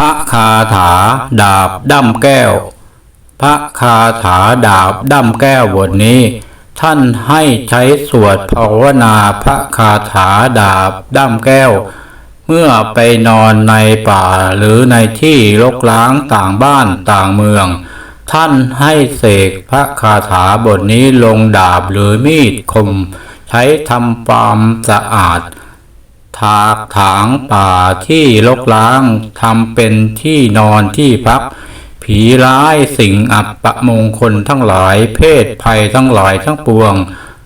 พระคาถาดาบด้ำแก้ว พระคาถาดาบด้ำแก้วบทนี้ ท่านให้ใช้สวดภาวนาพระคาถาดาบด้ำแก้ว เมื่อไปนอนในป่าหรือในที่รกร้างต่างบ้านต่างเมือง ท่านให้เสกพระคาถาบทนี้ลงดาบหรือมีดคม ใช้ทำความสะอาด ถากถางป่าที่รกร้างทำเป็นที่นอนที่พัก ผีร้ายสิ่งอับประมงคลทั้งหลาย เพศภัยทั้งหลายทั้งปวง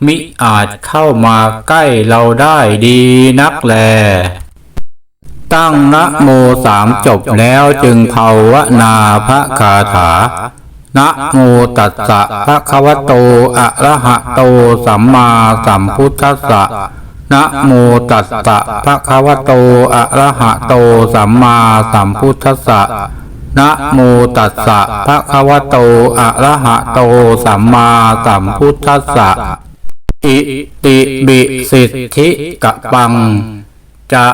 มิอาจเข้ามาใกล้เราได้ดีนักแล ตั้งนะโมสามจบแล้วจึงภาวนาพระคาถานะโมตัสสะภะคะวะโต อะระหะโต สัมมาสัมพุทธัสสะ นะโมตัสสะภะคะวะโต อะระหะโต สัมมาสัมพุทธัสสะนะโมตัสสะภะคะวะโต อะระหะโต สัมมาสัมพุทธัสสะ อิติบิสิทธิกะปัง จะ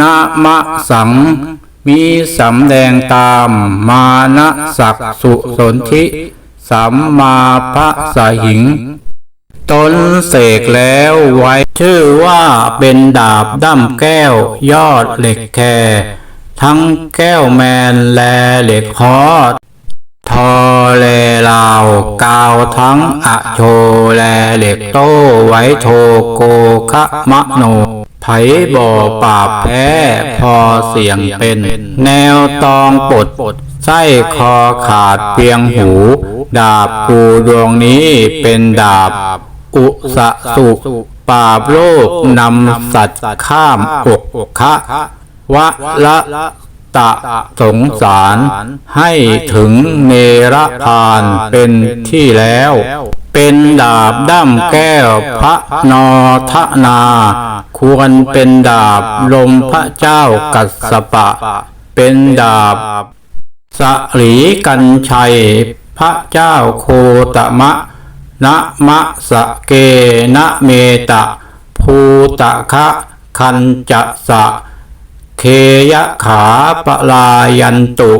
นะมะสัง มีสำแดงตาม มานะสักสุสนธิ สัมมาพระสหิง ตนเสกแล้วไว้ชื่อว่าเป็นดาบด้ำแก้ว ยอดเหล็กแคทั้งแก้วแมนและเหล็กฮอทอแลลาวกาวทั้งอะโชแลเหล็กโตไว้โทโกคะมะโนไผบ่อปราบแพ้พอเสียงเป็น แนวตองปดไส้คอขาดเพียงหู ดาบกูดวงนี้เป็นดาบ อุสะสุปาโลกนำสัตว์ข้ามอกคะวะละตะสงสารให้ถึงเนรพานเป็นที่แล้ว เป็นดาบด้ำแก้วพระนอทนา ควรเป็นดาบลมพระเจ้ากัสปะ เป็นดาบสลีกันชัย พระเจ้าโคตมะ นะมะสะเกนะเมตะ ภูตะคะคันจะสะ เคยะขาปลายันตุ